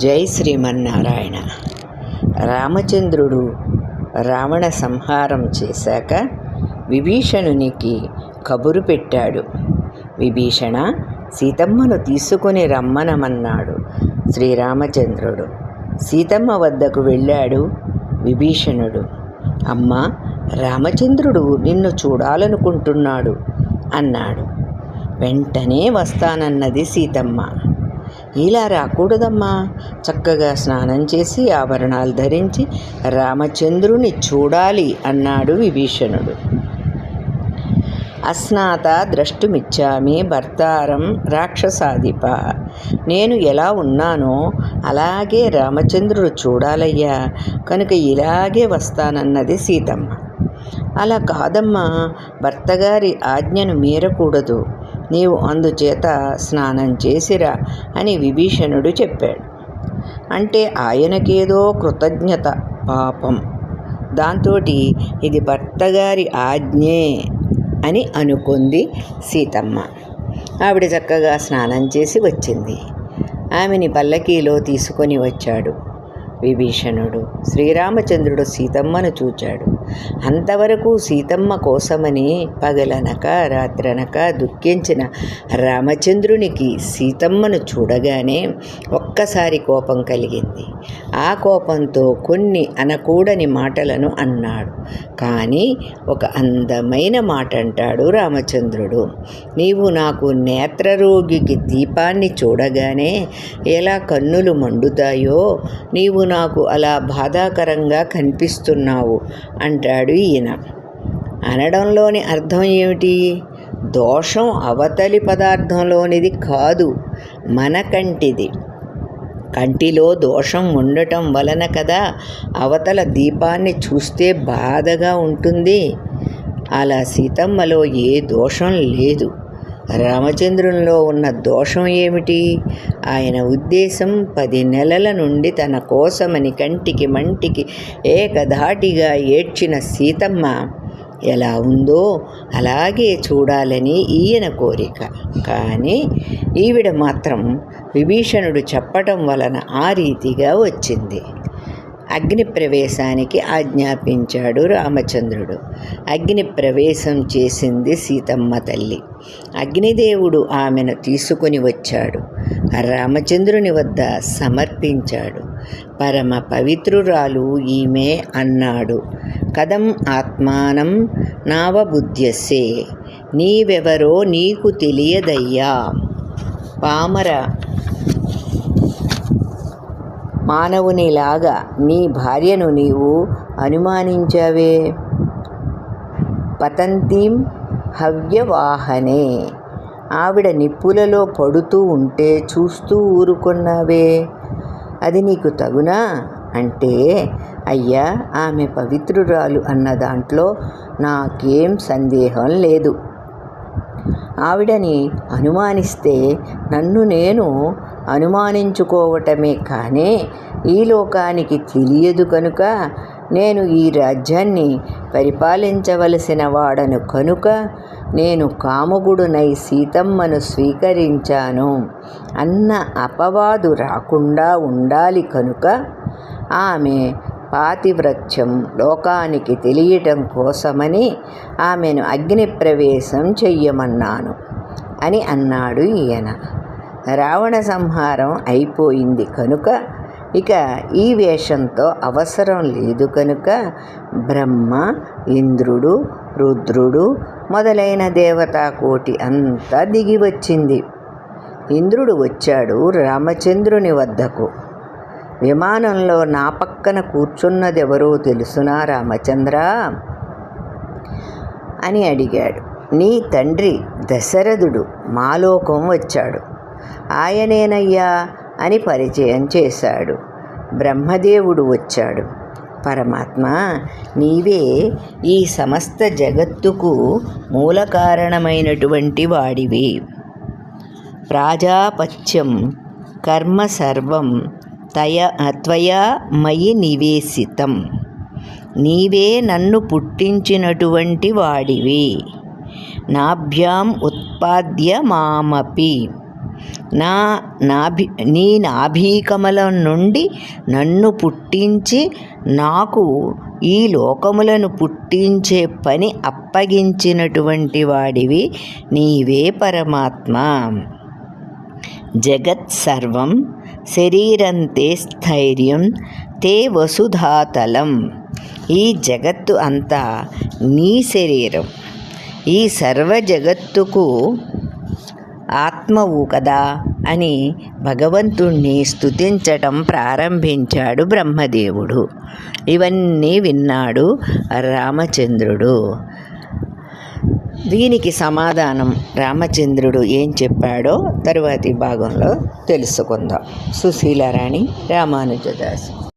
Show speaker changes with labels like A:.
A: జై శ్రీమన్నారాయణ. రామచంద్రుడు రావణ సంహారం చేశాక విభీషణునికి కబురు పెట్టాడు. విభీషణ సీతమ్మను తీసుకొని రమ్మనమన్నాడు శ్రీరామచంద్రుడు. సీతమ్మ వద్దకు వెళ్ళాడు విభీషణుడు. అమ్మ రామచంద్రుడు నిన్ను చూడాలనుకుంటున్నాడు అన్నాడు. వెంటనే వస్తానన్నది సీతమ్మ. ఇలా రాకూడదమ్మా చక్కగా స్నానం చేసి ఆభరణాలు ధరించి రామచంద్రుని చూడాలి అన్నాడు విభీషణుడు. అస్నాత ద్రష్టుమిచ్చామి భర్తారం రాక్షసాధిప. నేను ఎలా ఉన్నానో అలాగే రామచంద్రుడు చూడాలయ్యా. కనుక ఇలాగే వస్తానన్నది సీతమ్మ. అలా కాదమ్మా. భర్తగారి ఆజ్ఞను మీరకూడదు. నీవు అందుచేత స్నానం చేసిరా అని విభీషణుడు చెప్పాడు. అంటే ఆయనకేదో కృతజ్ఞత పాపం. దాంతో ఇది భర్తగారి ఆజ్ఞే అని అనుకుంది సీతమ్మ. ఆవిడ చక్కగా స్నానం చేసి వచ్చింది. ఆమెని పల్లకీలో తీసుకొని వచ్చాడు విభీషణుడు. శ్రీరామచంద్రుడు సీతమ్మను చూచాడు. అంతవరకు సీతమ్మ కోసమని పగలనక రాత్రనక దుఃఖించిన రామచంద్రునికి సీతమ్మను చూడగానే ఒక్కసారి కోపం కలిగింది. ఆ కోపంతో కొన్ని అనకూడని మాటలను అన్నాడు. కానీ ఒక అందమైన మాట అంటాడు రామచంద్రుడు. నీవు నాకు నేత్రరోగికి దీపాన్ని చూడగానే ఎలా కన్నులు మండుతాయో నీవు నాకు అలా బాధాకరంగా కనిపిస్తున్నావు అంటాడు ఈయన. అనడంలోని అర్థం ఏమిటి? దోషం అవతలి పదార్థంలోనిది కాదు మన కంటిది. కంటిలో దోషం ఉండటం వలన కదా అవతల దీపాన్ని చూస్తే బాధగా ఉంటుంది. అలా సీతమ్మలో ఏ దోషం లేదు. రామచంద్రునిలో ఉన్న దోషం ఏమిటి? ఆయన ఉద్దేశం పది నెలల నుండి తన కోసమని కంటికి మంటికి ఏకధాటిగా ఏడ్చిన సీతమ్మ ఎలా ఉందో అలాగే చూడాలని ఈయన కోరిక. కానీ ఈవిడ మాత్రం విభీషణుడు చెప్పటం వలన ఆ రీతిగా వచ్చింది. అగ్ని ప్రవేశానికి ఆజ్ఞాపించాడు రామచంద్రుడు. అగ్ని ప్రవేశం చేసింది సీతమ్మ తల్లి. అగ్నిదేవుడు ఆమెను తీసుకుని వచ్చాడు. రామచంద్రుని వద్ద సమర్పించాడు. పరమ పవిత్రురాలు ఈమె అన్నాడు. కదం ఆత్మానం నావబుద్ధ్యసే. నీవెవరో నీకు తెలియదయ్యా. పామర మానవునిలాగా నీ భార్యను నీవు అనుమానించావే. పతంతీం హవ్యవాహనే. ఆవిడ నిప్పులలో పడుతూ ఉంటే చూస్తూ ఊరుకున్నావే. అది నీకు తగునా? అంటే అయ్యా ఆమె పవిత్రురాలు అన్న దాంట్లో నాకేం సందేహం లేదు. ఆవిడని అనుమానిస్తే నన్ను నేను అనుమానించుకోవటమే కానీ ఈ లోకానికి తెలియదు కనుక నేను ఈ రాజ్యాన్ని పరిపాలించవలసిన వాడను కనుక నేను కాముగుడునై సీతమ్మను స్వీకరించాను అన్న అపవాదు రాకుండా ఉండాలి కనుక ఆమె పాతివ్రత్యం లోకానికి తెలియటం కోసమని ఆమెను అగ్నిప్రవేశం చెయ్యమన్నాను అని అన్నాడు ఈయన. రావణ సంహారం అయిపోయింది కనుక ఇక ఈ వేషంతో అవసరం లేదు కనుక బ్రహ్మ ఇంద్రుడు రుద్రుడు మొదలైన దేవతా కోటి అంతా దిగి వచ్చింది. ఇంద్రుడు వచ్చాడు రామచంద్రుని వద్దకు. విమానంలో నా పక్కన కూర్చున్నదెవరో తెలుసునా రామచంద్ర? అని అడిగాడు. నీ తండ్రి దశరథుడు. మాలోకం వచ్చాడు. ఆయనేనయ్యా అని పరిచయం చేశాడు. బ్రహ్మదేవుడు వచ్చాడు. పరమాత్మ నీవే ఈ సమస్త జగత్తుకు మూల కారణమైనటువంటి వాడివి. ప్రాజాపత్యం కర్మ సర్వం తయ త్వయా మయి నివేశితం. నీవే నన్ను పుట్టించినటువంటి వాడివి. నాభ్యాం ఉత్పాద్య మామపి నా నాభి నీ నాభీకమలం నుండి నన్ను పుట్టించి నాకు ఈ లోకములను పుట్టించే పని అప్పగించినటువంటి వాడివి నీవే పరమాత్మ. జగత్ సర్వం శరీరంతే స్థైర్యం తే వసుధాతలం. ఈ జగత్తు అంతా నీ శరీరం. ఈ సర్వ జగత్తుకు ఆత్మవు కదా అని భగవంతుణ్ణి స్తుతించటం ప్రారంభించాడు బ్రహ్మదేవుడు. ఇవన్నీ విన్నాడు రామచంద్రుడు. దీనికి సమాధానం రామచంద్రుడు ఏం చెప్పాడో తరువాతి భాగంలో తెలుసుకుందాం. సుశీలారాణి రామానుజదాసు.